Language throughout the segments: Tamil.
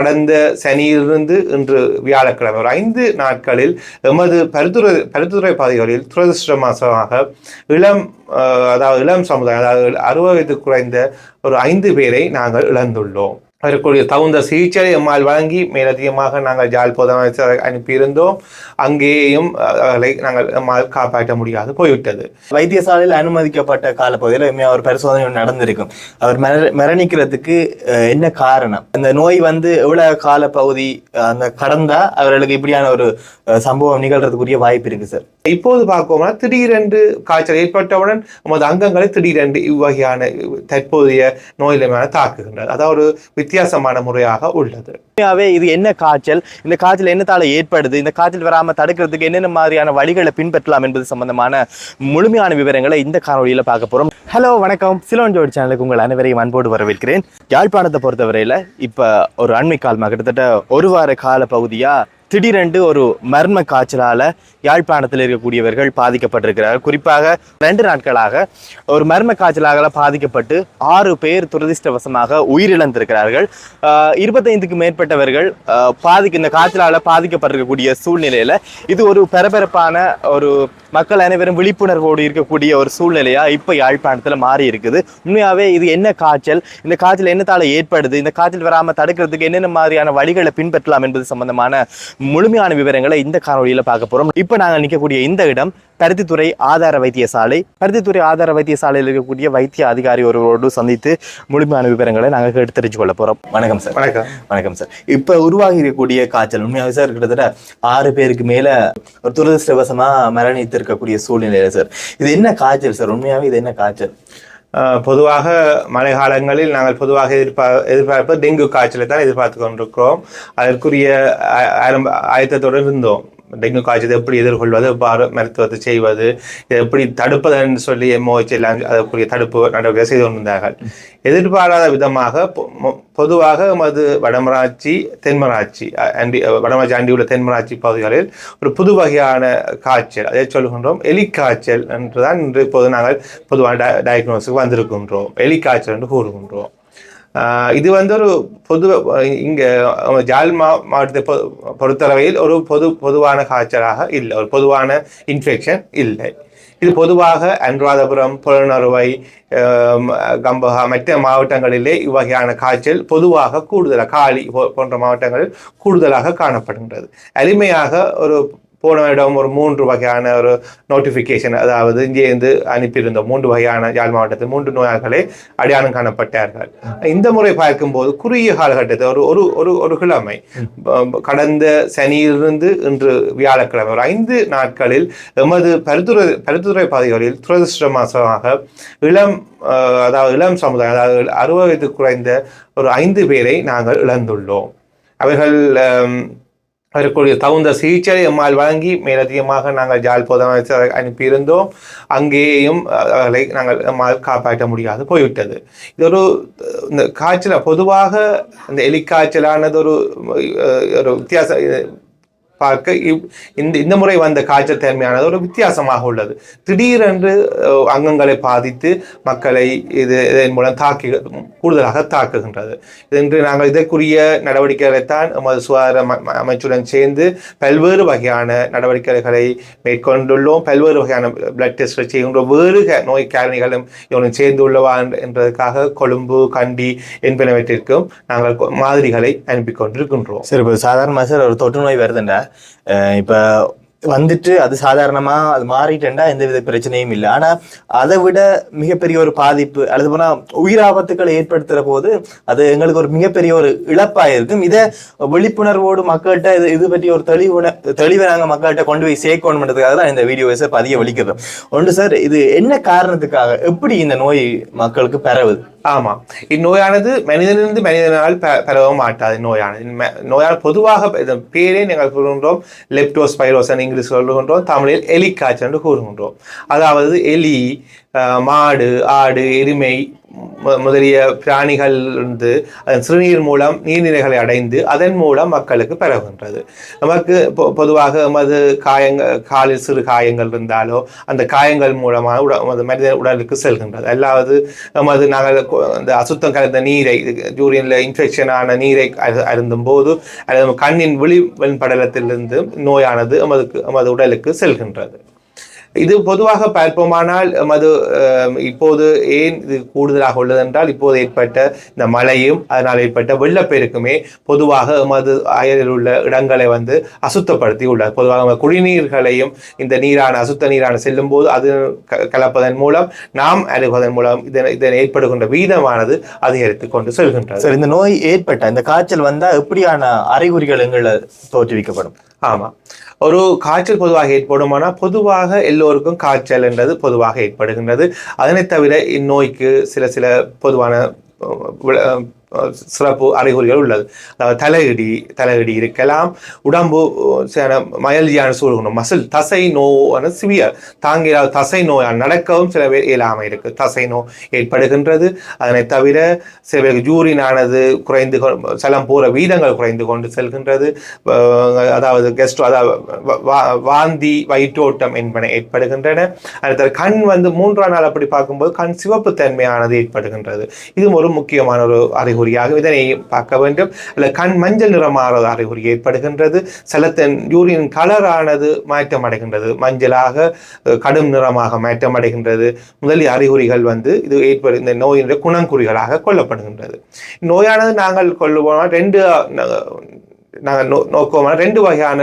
கடந்த சனியிலிருந்து இன்று வியாழக்கிழமை ஒரு ஐந்து நாட்களில் எமது பரிந்துரை பரிந்துரை பாதைகளில் துரதிருஷ்டமாக இளம் அதாவது இளம் சமுதாயம் அதாவது அறுபது வயது குறைந்த ஒரு ஐந்து பேரை நாங்கள் இழந்துள்ளோம். அதற்குரிய தகுந்த சிகிச்சை எம்மால் வழங்கி மேலதிகமாக நாங்கள் ஜாழ் முதலமைச்சர் அனுப்பியிருந்தோம். அங்கேயும் அவர்களை நாங்கள் எம்மால் காப்பாற்ற முடியாது. போய்விட்டது. வைத்தியசாலையில் அனுமதிக்கப்பட்ட காலப்பகுதியில் உண்மையா ஒரு பரிசோதனை நடந்திருக்கும் அவர் மர- மரணிக்கிறதுக்கு என்ன காரணம்? இந்த நோய் வந்து எவ்வளவு காலப்பகுதி அந்த கடந்தா அவர்களுக்கு இப்படியான ஒரு சம்பவம் நிகழ்றதுக்குரிய வாய்ப்பு இருக்கு சார்? இப்போது பார்க்கோம்னா திடீரென்று காய்ச்சல் ஏற்பட்டவுடன் நமது அங்கங்களை திடீரென்று இவ்வகையான தற்போதைய நோய் நிலைமையான தாக்குகின்றது. அதாவது ஒரு வித்தியாசமான முறையாக உள்ளது. உண்மையாவே இது என்ன காய்ச்சல்? இந்த காய்ச்சல் என்னத்தால ஏற்படுது? இந்த காய்ச்சல் வராம தடுக்கிறதுக்கு என்னென்ன மாதிரியான வழிகளை பின்பற்றலாம் என்பது சம்பந்தமான முழுமையான விவரங்களை இந்த காணொலியில பார்க்க போறோம். ஹலோ வணக்கம். சிலோன் ஜோடி சேனலுக்கு உங்கள் அனைவரையும் அன்போடு வரவேற்கிறேன். யாழ்ப்பாணத்தை பொறுத்தவரையில இப்ப ஒரு அண்மை காலமாக கிட்டத்தட்ட ஒரு வார கால பகுதியா திடீரென்று ஒரு மர்ம காய்ச்சலால் யாழ்ப்பாணத்தில் இருக்கக்கூடியவர்கள் பாதிக்கப்பட்டிருக்கிறார்கள். குறிப்பாக ரெண்டு நாட்களாக ஒரு மர்ம காய்ச்சலாக பாதிக்கப்பட்டு ஆறு பேர் துரதிர்ஷ்டவசமாக உயிரிழந்திருக்கிறார்கள். இருபத்தைந்துக்கு மேற்பட்டவர்கள் பாதிக்க இந்த காய்ச்சலால பாதிக்கப்பட்டிருக்கக்கூடிய சூழ்நிலையில இது ஒரு பரபரப்பான ஒரு மக்கள் அனைவரும் விழிப்புணர்வோடு இருக்கக்கூடிய ஒரு சூழ்நிலையா இப்போ யாழ்ப்பாணத்தில் மாறி இருக்குது உண்மையாகவே இது என்ன காய்ச்சல்? இந்த காய்ச்சல் என்னத்தால் ஏற்படுது? இந்த காய்ச்சல் வராமல் தடுக்கிறதுக்கு என்னென்ன மாதிரியான வழிகளை பின்பற்றலாம் என்பது சம்பந்தமான முழுமையான விவரங்களை இந்த காணொலியில பார்க்க போறோம். இப்ப நாங்க நிற்கக்கூடிய இந்த இடம் பருத்தித்துறை ஆதார வைத்தியசாலை. பருத்தித்துறை ஆதார வைத்தியசாலையில் இருக்கக்கூடிய வைத்திய அதிகாரி ஒருவரோடு சந்தித்து முழுமையான விவரங்களை நாங்கள் கேட்டு தெரிஞ்சு கொள்ள போறோம். வணக்கம் சார். வணக்கம். வணக்கம் சார். இப்ப உருவாகி இருக்கக்கூடிய காய்ச்சல் உண்மையாவே சார் கிட்டத்தட்ட ஆறு பேருக்கு மேல ஒரு துரதிருஷ்டவசமா மரணித்திருக்கக்கூடிய சூழ்நிலையில சார். இது என்ன காய்ச்சல் சார்? உண்மையாவே இது என்ன காய்ச்சல்? பொதுவாக மழை காலங்களில் நாங்கள் பொதுவாக எதிர்பார் எதிர்பார்ப்பது டெங்கு காய்ச்சலை தான் எதிர்பார்த்து கொண்டிருக்கிறோம். அதற்குரிய ஆ- ஆரம்ப இருந்தோம். டெங்கு காய்ச்சல் எப்படி எதிர்கொள்வது மருத்துவத்தை செய்வது இதை எப்படி தடுப்பதுன்னு சொல்லி எம்ஓஹெச் எல்லாம் அதற்குரிய தடுப்பு நடவடிக்கை செய்து கொண்டிருந்தார்கள். எதிர்பாராத விதமாக பொதுவாக எமது வடமராட்சி தென்மராட்சி அண்டி வடமராட்சி அண்டி உள்ள தென்மராட்சி பகுதிகளில் ஒரு புது வகையான காய்ச்சல் அதை சொல்கின்றோம் எலிக்காய்ச்சல் என்றுதான் இன்று இப்போது நாங்கள் பொதுவான டயக்னோஸுக்கு வந்திருக்கின்றோம். எலிக்காய்ச்சல் என்று கூறுகின்றோம். இது வந்து ஒரு பொது இங்கே ஜாழ் மா மாவட்டத்தை பொ- பொறுத்தளவையில் ஒரு பொது பொதுவான காய்ச்சலாக இல்லை. ஒரு பொதுவான இன்ஃபெக்ஷன் இல்லை. இது பொதுவாக அனுராதபுரம் புலனறுவை கம்பகா கம்பஹா மற்ற மாவட்டங்களிலே இவ்வகையான காய்ச்சல் பொதுவாக கூடுதலாக காலி போ- போன்ற மாவட்டங்களில் கூடுதலாக காணப்படுகின்றது. எளிமையாக ஒரு போன இடம் ஒரு மூன்று வகையான ஒரு நோட்டிஃபிகேஷன் அதாவது இங்கேருந்து அனுப்பியிருந்த மூன்று வகையான யாழ் மாவட்டத்தில் மூன்று நோயாளிகளே அடையாளம் காணப்பட்டார்கள். இந்த முறை பார்க்கும்போது குறுகிய காலகட்டத்தில் ஒரு ஒரு ஒரு ஒரு கிழமை. கடந்த சனியிலிருந்து இன்று வியாழக்கிழமை ஒரு ஐந்து நாட்களில் எமது பரிந்துரை பரிந்துரை பாதைகளில் துரதிருஷ்டமாக இளம் அதாவது இளம் சமுதாயம் அதாவது அறுபது வயது குறைந்த ஒரு ஐந்து பேரை நாங்கள் இழந்துள்ளோம். அவர்கள் அதற்குரிய தகுந்த சிகிச்சை எம்மால் வழங்கி மேலதிகமாக நாங்கள் ஜாழ் முதலமைச்சர் அனுப்பியிருந்தோம். அங்கேயும் அவர்களை நாங்கள் எம்மால் காப்பாற்ற முடியாது. போய்விட்டது. இது ஒரு இந்த காய்ச்சல் பொதுவாக இந்த எலிக்காய்ச்சலானது ஒரு ஒரு வித்தியாசம் பார்க்க இந்த இந்த முறை வந்த காய்ச்சல் தன்மையானது ஒரு வித்தியாசமாக உள்ளது. திடீரென்று அங்கங்களை பாதித்து மக்களை இது இதன் மூலம் தாக்கி கூடுதலாக தாக்குகின்றது. இன்று நாங்கள் இதற்குரிய நடவடிக்கைகளைத்தான் எமது சுகாதார ம- அமைச்சுடன் சேர்ந்து பல்வேறு வகையான நடவடிக்கைகளை மேற்கொண்டுள்ளோம். பல்வேறு வகையான பிளட் டெஸ்ட் செய்கின்ற வேறு நோய் காரணிகளும் இவனும் சேர்ந்து உள்ளவா என்பதற்காக கொழும்பு கண்டி என்பனவற்றிற்கும் நாங்கள் மாதிரிகளை அனுப்பி கொண்டிருக்கின்றோம் சரி இப்போ சார் ஒரு தொற்று நோய் வருதுண்டா இப்ப வந்துட்டு அது சாதாரணமா அது மாறிட்டேன்டா எந்த வித பிரச்சனையும் இல்லை. ஆனா அதை விட மிகப்பெரிய ஒரு பாதிப்பு அல்லது போனா உயிராபத்துக்களை ஏற்படுத்துற போது அது எங்களுக்கு ஒரு மிகப்பெரிய ஒரு இழப்பாயிருக்கும் இதை விழிப்புணர்வோடு மக்கள்கிட்ட இது இது பற்றி ஒரு தெளிவுண தெளிவை நாங்கள் மக்கள்கிட்ட கொண்டு போய் சேர்க்கணுன்றதுக்காக தான் இந்த வீடியோ சார் பதிய வலிக்கிறோம் ஒன்று சார் இது என்ன காரணத்துக்காக எப்படி இந்த நோய் மக்களுக்கு பரவுது? ஆமாம் இந்நோயானது மனிதனிலிருந்து மனிதனால் ப பரவ மாட்டாது நோயானது நோயால் பொதுவாக பேரே நாங்கள் கூறுகின்றோம் லெப்டோஸ்பைரோசன் இங்கிலீஷ் சொல்லுகின்றோம் தமிழில் எலிக்காய்ச்சல் என்று கூறுகின்றோம். அதாவது எலி மாடு ஆடு எருமை முதலிய பிராணிகள் இருந்து அதன் சிறுநீர் மூலம் நீர்நிலைகளை அடைந்து அதன் மூலம் மக்களுக்கு பரவுகின்றது நமக்கு பொதுவாக எமது காயங்கள் காலில் சிறு காயங்கள் இருந்தாலோ அந்த காயங்கள் மூலமாக உட மனித உடலுக்கு செல்கின்றது. அல்லாவது எமது நாங்கள் இந்த அசுத்தம் கலந்த நீரை யூரியனில் இன்ஃபெக்ஷனான நீரை அரு- அருந்தும் போது அல்லது கண்ணின் விழி வெண்படலத்திலிருந்து நோயானது நமது எமது உடலுக்கு செல்கின்றது. இது பொதுவாக பார்ப்போமானால் மது இப்போது ஏன் இது கூடுதலாக உள்ளது என்றால் இப்போது ஏற்பட்ட இந்த மழையும் அதனால் ஏற்பட்ட வெள்ளப்பெருக்குமே பொதுவாக மது அயலில் உள்ள இடங்களை வந்து அசுத்தப்படுத்தி உள்ளார் பொதுவாக குடிநீர்களையும் இந்த நீரான அசுத்த நீரான செல்லும் போது அது க- கலப்பதன் மூலம் நாம் அழுகுவதன் மூலம் இதன் இதனை ஏற்படுகின்ற வீதமானது அதிகரித்து கொண்டு செல்கின்றது. சார் இந்த நோய் ஏற்பட்ட இந்த காய்ச்சல் வந்தால் எப்படியான அறிகுறிகள் எங்களை தோற்றுவிக்கப்படும்? ஆமாம் ஒரு காய்ச்சல் பொதுவாக ஏற்படுமானால் பொதுவாக எல்லோருக்கும் காய்ச்சல் என்றது பொதுவாக ஏற்படுகின்றது. அதனை தவிர இந்நோய்க்கு சில சில பொதுவான சிறப்பு அறிகுறிகள் உள்ளது. அதாவது தலையடி தலையடி இருக்கலாம். உடம்பு சில மயல்ஜியான சூழ்நிலை மசில் தசை நோவான சிவியர் தாங்கிற தசை நோயால் நடக்கவும் சில பேர் இயலாமல் இருக்குது தசை நோய் ஏற்படுகின்றது. அதனைத் தவிர சில பேருக்கு ஜூரினானது குறைந்து செலம் போகிற வீதங்கள் குறைந்து கொண்டு செல்கின்றது. அதாவது கெஸ்ட்ரோ அதாவது வாந்தி வயிற்றோட்டம் என்பன ஏற்படுகின்றன. அடுத்த கண் வந்து மூன்றாம் நாள் அப்படி பார்க்கும்போது கண் சிவப்பு தன்மையானது ஏற்படுகின்றது. இதுவும் ஒரு முக்கியமான ஒரு அறிகுறி. அறிகுறியாக இதனை பார்க்க வேண்டும். அல்ல கண் மஞ்சள் நிறமாறது அறிகுறி ஏற்படுகின்றது. செலத்தன் யூரின் கலரானது மாற்றம் அடைகின்றது. மஞ்சளாக கடும் நிறமாக மாற்றமடைகின்றது முதலிய அறிகுறிகள் வந்து இது ஏற்படு இந்த நோயினுடைய குணங்குறிகளாக கொல்லப்படுகின்றது நோயானது நாங்கள் கொள்ளுவோம்? ரெண்டு நாங்கள் நோ நோக்கமான ரெண்டு வகையான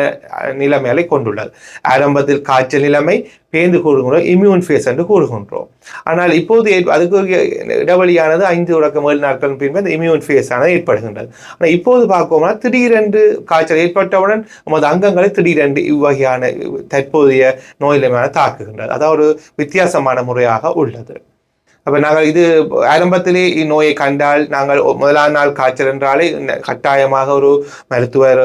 நிலைமைகளை கொண்டுள்ளது. ஆரம்பத்தில் காய்ச்சல் நிலைமை பேந்து கூறுகின்றோம் இம்யூன் ஃபேஸ் என்று கூறுகின்றோம். ஆனால் இப்போது அதுக்கு இடைவெளியானது ஐந்து தொடக்கம் ஏழு நாட்கள் பின்பு அந்த இம்யூன் ஃபேஸ் ஆனது ஏற்படுகின்றது. ஆனால் இப்போது பார்க்கோம்னா திடீரென்று காய்ச்சல் ஏற்பட்டவுடன் நமது அங்கங்களை திடீரென்று இவ்வகையான தற்போதைய நோய் நிலைமையான தாக்குகின்றது. அதாவது ஒரு வித்தியாசமான முறையாக உள்ளது. அப்போ நாங்கள் இது ஆரம்பத்திலே இந்நோயை கண்டால் நாங்கள் முதலாம் நாள் காய்ச்சல் என்றாலே கட்டாயமாக ஒரு மருத்துவர்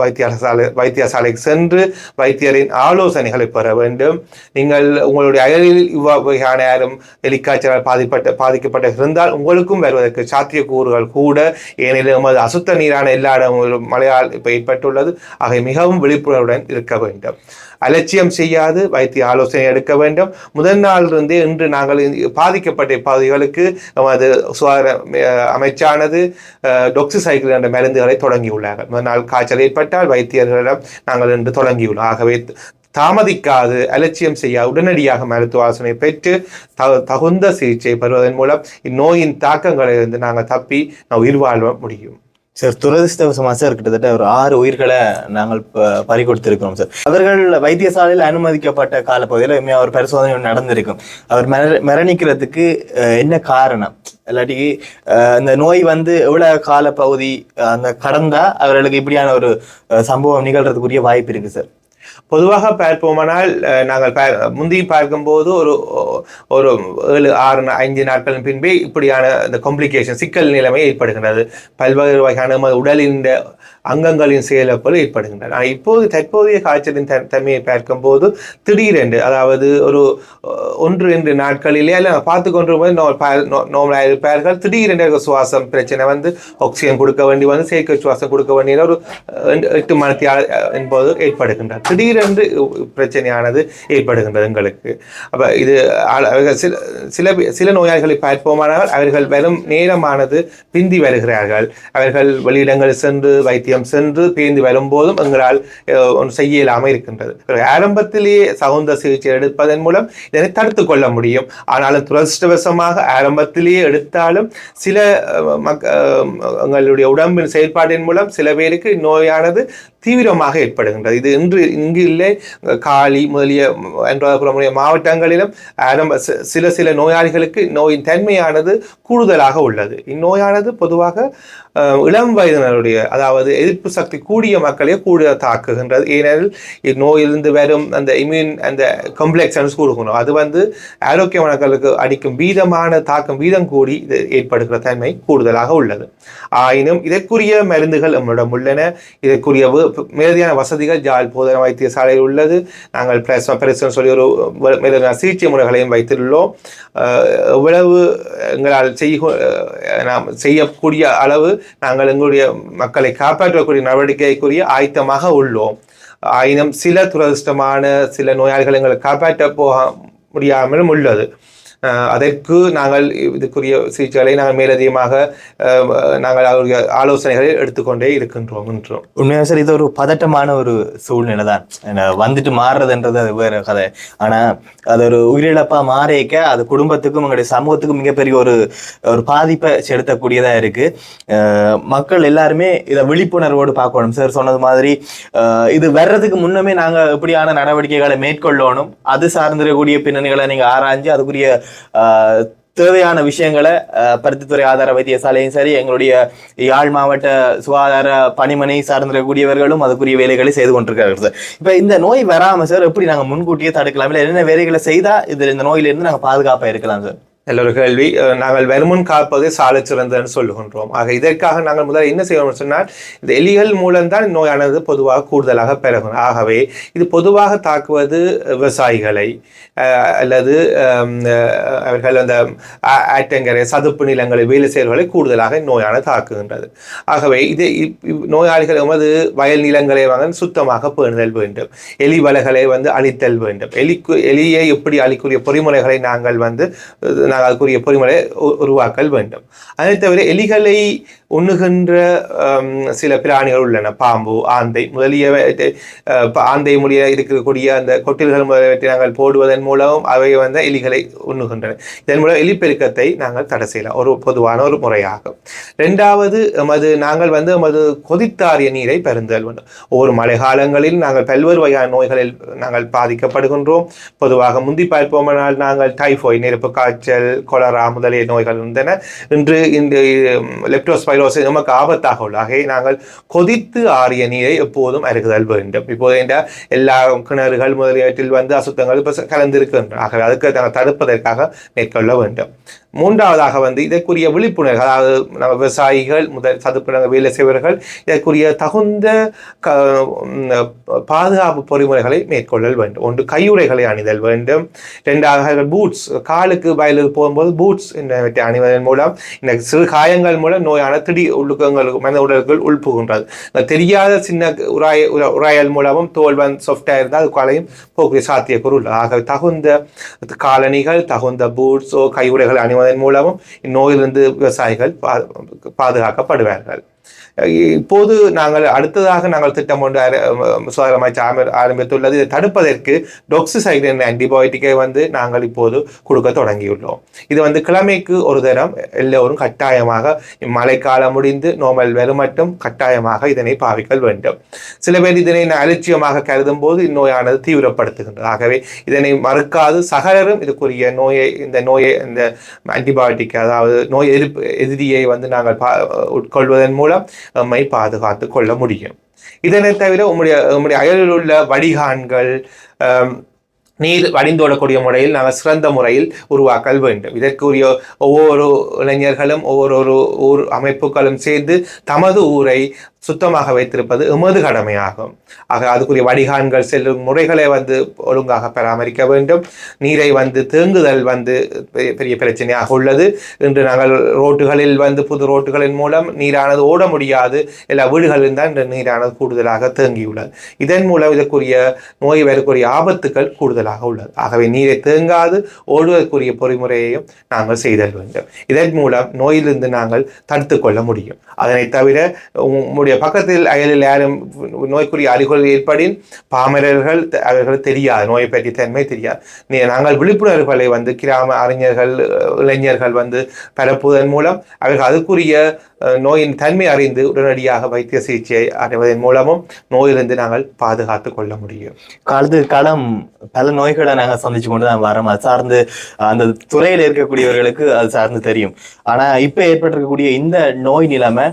வைத்தியசாலை வைத்தியசாலைக்கு சென்று வைத்தியரின் ஆலோசனைகளை பெற வேண்டும். நீங்கள் உங்களுடைய அயலில் இவ்வகையான யாரும் எலிக்காய்ச்சலால் பாதிப்பட்ட பாதிக்கப்பட்ட இருந்தால் உங்களுக்கும் வருவதற்கு சாத்தியக்கூறுகள் கூட. ஏனெனில் நமது அசுத்த நீரான எல்லா இடமும் மழையால் இப்போ ஏற்பட்டுள்ளது. ஆகவே மிகவும் விழிப்புணர்வுடன் இருக்க வேண்டும். அலட்சியம் செய்யாது வைத்திய ஆலோசனை எடுக்க வேண்டும். முதல் நாளிலிருந்தே இன்று நாங்கள் பாதிக்கப்பட்ட பகுதிகளுக்கு நமது சுகாதார அமைச்சானது அமைச்சானது டொக்சிசைக்கிள் என்ற மருந்துகளை தொடங்கியுள்ளார்கள். முதல் நாள் காய்ச்சல் ஏற்பட்டால் வைத்தியர்களிடம் நாங்கள் இன்று தொடங்கியுள்ளோம். ஆகவே தாமதிக்காது அலட்சியம் செய்ய உடனடியாக மருத்துவ ஆலோசனை பெற்று த- தகுந்த சிகிச்சை பெறுவதன் மூலம் இந்நோயின் தாக்கங்களிலிருந்து நாங்கள் தப்பி நான் உயிர் வாழ முடியும். சார் துரதிருஷ்டவசமாக சார் கிட்டத்தட்ட ஒரு ஆறு உயிர்களை நாங்கள் ப- பறி கொடுத்திருக்கிறோம் சார். அவர்கள் வைத்தியசாலையில் அனுமதிக்கப்பட்ட காலப்பகுதியில் இனிமே அவர் பரிசோதனை நடந்திருக்கும். அவர் மரணிக்கிறதுக்கு அஹ், என்ன காரணம்? இல்லாட்டி இந்த நோய் வந்து எவ்வளோ காலப்பகுதி அந்த கடந்தா அவர்களுக்கு இப்படியான ஒரு சம்பவம் நிகழ்றதுக்குரிய வாய்ப்பு இருக்கு சார். பொதுவாக பார்ப்போமானால் நாங்கள் முந்தி பார்க்கும்போது ஒரு ஒரு ஏழு ஆறு ஐந்து நாட்களின் பின்பே இப்படியான இந்த காம்ப்ளிகேஷன் சிக்கல் நிலைமை ஏற்படுகின்றது. பல்வேறு வகையான உடலின் அங்கங்களின் செயலப்பல் ஏற்படுகின்றன ஆனால் இப்போது தற்போதைய காய்ச்சலின் த தன்மையை பார்க்கும்போது திடீரென்று அதாவது ஒரு ஒன்று ரெண்டு நாட்களிலே அல்ல பார்த்து கொண்டிருக்கும்போது நோமலாக இருப்பார்கள். திடீரென்று சுவாசம் பிரச்சனை வந்து ஆக்சிஜன் கொடுக்க வேண்டி வந்து செயற்கை சுவாசம் கொடுக்க வேண்டிய ஒரு எட்டு மணி என்பது ஏற்படுகின்றது. திடீரென்று பிரச்சனையானது ஏற்படுகின்றது எங்களுக்கு. அப்போ இது அவர்கள் சில சில சில நோயாளிகளை பார்ப்போமானால் அவர்கள் வெறும் நேரமானது பிந்தி வருகிறார்கள். அவர்கள் வெளியிடங்கள் சென்று வைத்தியம் சென்று பேந்து வரும்போதும் எங்களால் ஒன்று செய்ய இயலாமல் இருக்கின்றது. ஆரம்பத்திலேயே தகுந்த சிகிச்சை எடுப்பதன் மூலம் இதனை தடுத்து கொள்ள முடியும். ஆனாலும் துரதிருஷ்டவசமாக ஆரம்பத்திலேயே எடுத்தாலும் சில மக்க எங்களுடைய உடம்பின் செயல்பாட்டின் மூலம் சில பேருக்கு நோயானது தீவிரமாக ஏற்படுகின்றது. இது இன்று இங்கு இல்லை காலி முதலிய அனுராதபுரம் மாவட்டங்களிலும் ஆரம்ப சில சில நோயாளிகளுக்கு நோயின் தன்மையானது கூடுதலாக உள்ளது. இந்நோயானது பொதுவாக இளம் வயதினருடைய அதாவது எதிர்ப்பு சக்தி கூடிய மக்களே கூட தாக்குகின்றது. ஏனெனில் இந்நோயிலிருந்து வரும் அந்த இம்யூன் அந்த கம்ப்ளெக்ஸ் கூடுகணும் அது வந்து ஆரோக்கியமானவர்களுக்கு அடிக்கும் வீதமான தாக்கம் வீதம் கூடி இது ஏற்படுகிற தன்மை கூடுதலாக உள்ளது. ஆயினும் இதற்குரிய மருந்துகள் நம்மிடம் உள்ளன. இதற்குரிய வு- மேலதியான வசதிகள் ஜால் போதன வைத்தியசாலையில் உள்ளது. நாங்கள் பிளஸ்மா பிரசன் சொல்லி ஒரு வ- மேலதியான சிகிச்சை முறைகளையும் வைத்துள்ளோம் எவ்வளவு எங்களால் செய்ய நாம் செய்யக்கூடிய அளவு நாங்கள் எங்களுடைய மக்களை காப்பாற்றக்கூடிய நடவடிக்கைக்குரிய ஆயத்தமாக உள்ளோம். ஆயினும் சில துரதிருஷ்டமான சில நோயாளிகள் எங்களை காப்பாற்ற போக முடியாமலும் உள்ளது. அதற்கு நாங்கள் இதுக்குரிய சிகிச்சைகளை நாங்கள் மேலதிகமாக நாங்கள் அவருடைய ஆலோசனைகளை எடுத்துக்கொண்டே இருக்கின்றோம் என்றும் உண்மையாக சார் இது ஒரு பதட்டமான ஒரு சூழ்நிலை தான். வந்துட்டு மாறுறதுன்றது அது வேற கதை. ஆனால் அது ஒரு உயிரிழப்பாக மாறிக்க அது குடும்பத்துக்கும் உங்களுடைய சமூகத்துக்கும் மிகப்பெரிய ஒரு ஒரு பாதிப்பை செலுத்தக்கூடியதாக இருக்குது மக்கள் எல்லாருமே இதை விழிப்புணர்வோடு பார்க்கணும். சார் சொன்னது மாதிரி இது வர்றதுக்கு முன்னமே நாங்கள் எப்படியான நடவடிக்கைகளை மேற்கொள்ளணும். அது சார்ந்திருக்கக்கூடிய பின்னணிகளை நீங்கள் ஆராய்ஞ்சு அதுக்குரிய தேவையான விஷயங்களை பருத்தித்துறை ஆதார வைத்தியசாலையும் சரி எங்களுடைய யாழ் மாவட்ட சுகாதார பணிமனை சார்ந்திருக்கக்கூடியவர்களும் அதுக்குரிய வேலைகளை செய்து கொண்டிருக்கிறார்கள் சார். இப்ப இந்த நோய் வராம சார் எப்படி நாங்க முன்கூட்டியே தடுக்கலாம்? இல்லை என்னென்ன வேலைகளை செய்தா இதுல இந்த நோயிலிருந்து நாங்க பாதுகாப்பாக இருக்கலாம் சார்? நல்ல ஒரு கேள்வி. நாங்கள் வருமுன் காப்பது சாலை சிறந்ததுன்னு சொல்லுகின்றோம். ஆக இதற்காக நாங்கள் முதல்ல என்ன செய்யணும்னு சொன்னால் இந்த எலிகள் மூலம்தான் நோயானது பொதுவாக கூடுதலாக பெருகும். ஆகவே இது பொதுவாக தாக்குவது விவசாயிகளை அல்லது அவர்கள் அந்த ஆட்டங்கரை ஆற்றங்கரை சதுப்பு நிலங்களில் வேலை செய்வர்களை கூடுதலாக நோயானது தாக்குகின்றது. ஆகவே இது இப்- இவ் நோயாளிகள் எமது வயல் நிலங்களை வந்து சுத்தமாக பேணுதல் வேண்டும். எலி வலைகளை வந்து அழித்தல் வேண்டும். எலிக்கு எலியை எப்படி அழிக்கூடிய பொறிமுறைகளை நாங்கள் வந்து நாங்கள் அதுக்குரிய பொறிமுறை உருவாக்கல் வேண்டும். அதனை தவிர எலிகளை உண்ணுகின்ற சில பிராணிகள் உள்ளன. பாம்பு ஆந்தை முதலியவற்றை ஆந்தை முடிய இருக்கக்கூடிய அந்த கொட்டில்கள் முதலியவற்றை நாங்கள் போடுவதன் மூலம் அவை வந்து எலிகளை உண்ணுகின்றன. இதன் மூலம் எலிப்பெருக்கத்தை நாங்கள் தடை செய்யலாம். ஒரு பொதுவான ஒரு முறையாகும். ரெண்டாவது எமது நாங்கள் வந்து எமது கொதித்தாரிய நீரை பெருந்தல் வேண்டும். ஒவ்வொரு மழை காலங்களில் நாங்கள் பல்வேறு வகையான நோய்களில் நாங்கள் பாதிக்கப்படுகின்றோம். பொதுவாக முந்தி பார்ப்போமானால் நாங்கள் டைஃபாய்டு நெருப்பு காய்ச்சல் கொலரா முதலிய நோய்கள் இருந்தன. இன்று இந்த ஜலோசை நமக்கு ஆபத்தாக உள்ள ஆகவே நாங்கள் கொதித்து ஆறிய நீரை எப்போதும் அருகுதல் வேண்டும் இப்போது இந்த எல்லா கிணறுகள் முதலியவற்றில் வந்து அசுத்தங்கள் இப்போ கலந்திருக்கின்றன ஆகவே அதுக்கு நாங்கள் தடுப்பதற்காக மேற்கொள்ள வேண்டும் மூன்றாவதாக வந்து இதற்குரிய விழிப்புணர்வு அதாவது நம்ம விவசாயிகள் முதல் சதுப்பிடங்க வேலை செய்வர்கள் இதற்குரிய தகுந்த க பாதுகாப்பு பொறிமுறைகளை மேற்கொள்ளல் வேண்டும். ஒன்று கையுறைகளை அணிதல் வேண்டும். ரெண்டாவது பூட்ஸ் காலுக்கு வயலுக்கு போகும்போது பூட்ஸ் என்பவற்றை அணிவதன் மூலம் இந்த சிறு காயங்கள் மூலம் நோயான திடி உள்ளுக்கங்களுக்கு மனித உடலுக்குள் உள்புகின்றது. தெரியாத சின்ன உராய உராயல் மூலமும் தோல் வந்து சாஃப்டாக இருந்தால் அது காலையும் போகக்கூடிய சாத்தியக்கூறு உள்ளது. ஆகவே தகுந்த காலணிகள் தகுந்த பூட்ஸோ கையுறைகள் அணிவதன் மூலமும் இந்நோயிலிருந்து விவசாயிகள் பா- பாதுகாக்கப்படுவார்கள். இப்போது நாங்கள் அடுத்ததாக நாங்கள் திட்டம் ஒன்று ஆர- ஆரம்பித்துள்ளது. இதை தடுப்பதற்கு டொக்சிசைடு ஆன்டிபயோட்டிக்கை வந்து நாங்கள் இப்போது கொடுக்க தொடங்கியுள்ளோம். இது வந்து கிழமைக்கு ஒரு தரம் எல்லோரும் கட்டாயமாக மழைக்காலம் முடிந்து நோமல் வரும் மட்டும் கட்டாயமாக இதனை பாவிக்கல் வேண்டும். சில பேர் இதனை அலட்சியமாக கருதும் போது இந்நோயானது தீவிரப்படுத்துகின்றது. ஆகவே இதனை மறுக்காது சகலரும் இதுக்குரிய நோயை இந்த நோயை இந்த ஆன்டிபயோட்டிக் அதாவது நோய் எதிர்ப்பு எதிரியை வந்து நாங்கள் பா உட்கொள்வதன் மூலம் நம்மை பாதுகாத்து கொள்ள முடியும். இதனை தவிர உங்களுடைய உங்களுடைய அயலில் உள்ள வடிகான்கள் நீர் வடிந்தோடக்கூடிய முறையில் நாங்கள் சிறந்த முறையில் உருவாக்கல் வேண்டும். இதற்குரிய ஒவ்வொரு இளைஞர்களும் ஒவ்வொரு ஊர் அமைப்புகளும் சேர்ந்து தமது ஊரை சுத்தமாக வைத்திருப்பது எமது கடமையாகும். ஆக அதுக்குரிய வடிகான்கள் செல்லும் முறைகளை வந்து ஒழுங்காக பராமரிக்க வேண்டும். நீரை வந்து தேங்குதல் வந்து பெரிய- பெரிய பிரச்சனையாக உள்ளது. இன்று நாங்கள் ரோட்டுகளில் வந்து புது ரோட்டுகளின் மூலம் நீரானது ஓட முடியாது. எல்லா வீடுகளில் தான் நீரானது கூடுதலாக தேங்கியுள்ளது. இதன் மூலம் இதற்குரிய நோய் வரக்கூடிய ஆபத்துக்கள் கூடுதலாக உள்ளது. ஆகவே நீரை தேங்காது ஓடுவதற்குரிய பொறிமுறையையும் நாங்கள் செய்தல் வேண்டும். இதன் மூலம் நோயிலிருந்து நாங்கள் தடுத்துக்கொள்ள முடியும். அதனை தவிர நம்முடைய பக்கத்தில் அயலில் யாரும் நோய்க்குரிய அறிகுறி ஏற்படின் பாமரர்கள் அவர்கள் அவர்களுக்கு தெரியாது. நோயை பற்றி தன்மை தெரியாது. நாங்கள் விழிப்புணர்வுகளை வந்து கிராம அறிஞர்கள் இளைஞர்கள் வந்து பரப்புவதன் மூலம் அவர்கள் அதுக்குரிய நோயின் தன்மை அறிந்து உடனடியாக வைத்திய சிகிச்சை அடைவதன் மூலமும் நோயிலிருந்து நாங்கள் பாதுகாத்து கொள்ள முடியும். காலத்து காலம் பல நோய்களை நாங்கள் சந்திச்சு கொண்டு தான் வரோம் அது சார்ந்து அந்த துறையில இருக்கக்கூடியவர்களுக்கு அது சார்ந்து தெரியும். ஆனா இப்ப ஏற்பட்டிருக்கக்கூடிய இந்த நோய் நிலைமை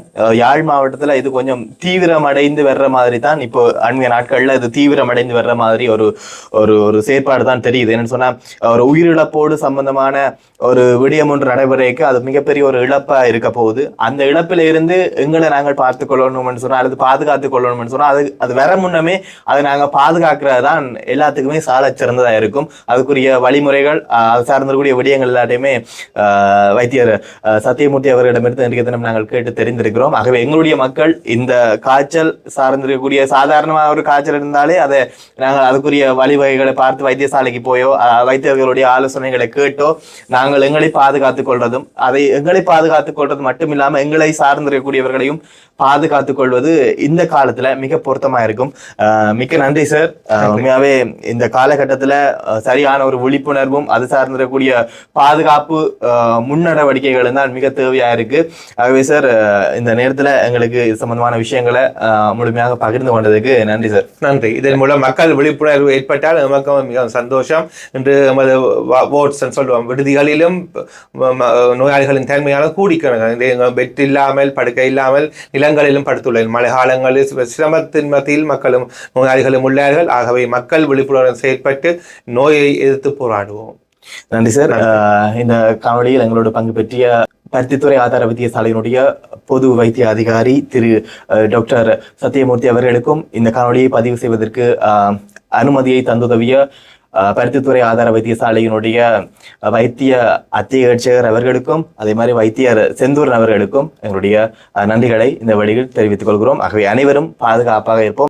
யாழ் மாவட்டத்துல இது கொஞ்சம் தீவிரமடைந்து வர்ற மாதிரி தான் இப்போ அண்மைய நாட்கள்ல இது தீவிரமடைந்து வர்ற மாதிரி ஒரு ஒரு ஒரு செயற்பாடு தான் தெரியுது. என்னன்னு சொன்னா ஒரு உயிரிழப்போடு சம்பந்தமான ஒரு விடயம் ஒன்று நடைபெறக்கு அது மிகப்பெரிய ஒரு இழப்பா இருக்க போகுது. அந்த இழப்பில இருந்து எங்களை நாங்கள் பார்த்து கொள்ளணும்னு சொன்னா அல்லது பாதுகாத்து கொள்ளணும்னு சொன்னா அது அது வர முன்னமே அதை நாங்க பாதுகாக்கிறது தான் எல்லாத்துக்குமே சால சிறந்ததா இருக்கும். அதுக்குரிய வழிமுறைகள் அது சார்ந்திருக்கூடிய விடயங்கள் எல்லாத்தையுமே வைத்தியர் சத்தியமூர்த்தி அவர்களிடமிருந்து இன்றைய தினம் நாங்கள் கேட்டு தெரிந்திருக்கிறோம். ஆகவே எங்களுடைய மக்கள் இந்த காய்ச்சல் சார்ந்திருக்கக்கூடிய சாதாரணமாக ஒரு காய்ச்சல் இருந்தாலே அதை நாங்கள் அதுக்குரிய வழிவகைகளை பார்த்து வைத்தியசாலைக்கு போயோ வைத்தியர்களுடைய ஆலோசனைகளை கேட்டோ நாங்கள் எங்களை பாதுகாத்துக் கொள்றதும் அதை எங்களை பாதுகாத்துக் கொள்றது மட்டும் இல்லாம எங்களை சார்ந்திருக்கக்கூடியவர்களையும் பாதுகாத்துக் கொள்வது இந்த காலத்துல மிக பொருத்தமா இருக்கும். மிக்க நன்றி சார் உண்மையாவே இந்த காலகட்டத்துல சரியான ஒரு விழிப்புணர்வும் அது சார்ந்திருக்கக்கூடிய பாதுகாப்பு முன்னடவடிக்கைகளும் தான் மிக தேவையா இருக்கு. ஆகவே சார் இந்த நேரத்துல எங்களுக்கு இது சம்பந்தமான விஷயங்களை முழுமையாக பகிர்ந்து கொண்டதுக்கு நன்றி சார் நன்றி. இதன் மூலம் மக்கள் விழிப்புணர்வு ஏற்பட்டால் நமக்கு மிகவும் சந்தோஷம். என்று நமது ஓட்ஸ் சொல்லுவோம். விடுதிகளிலும் நோயாளிகளின் தன்மையான கூடிக்கணும் பெட் இல்லாமல் படுக்கை இல்லாமல் நிலங்களிலும் படுத்துள்ளனர் மழை காலங்களில் சிரமத்தின் மத்தியில் மக்களும் நோயாளிகளும் உள்ளார்கள். ஆகவே மக்கள் விழிப்புணர்வு செயற்பட்டு நோயை எதிர்த்து போராடுவோம். நன்றி சார். இந்த காணொளியில் எங்களோட பங்கு பற்றிய பருத்தித்துறை ஆதார வைத்தியசாலையினுடைய பொது வைத்திய அதிகாரி திரு டாக்டர் சத்தியமூர்த்தி அவர்களுக்கும் இந்த காணொளியை பதிவு செய்வதற்கு அனுமதியை தந்துதவிய பருத்தித்துறை ஆதார வைத்தியசாலையினுடைய வைத்திய அத்தியட்சகர் அவர்களுக்கும் அதே மாதிரி வைத்தியர் செந்தூரன் அவர்களுக்கும் எங்களுடைய நன்றிகளை இந்த வழியில் தெரிவித்துக் கொள்கிறோம். ஆகவே அனைவரும் பாதுகாப்பாக இருப்போம்.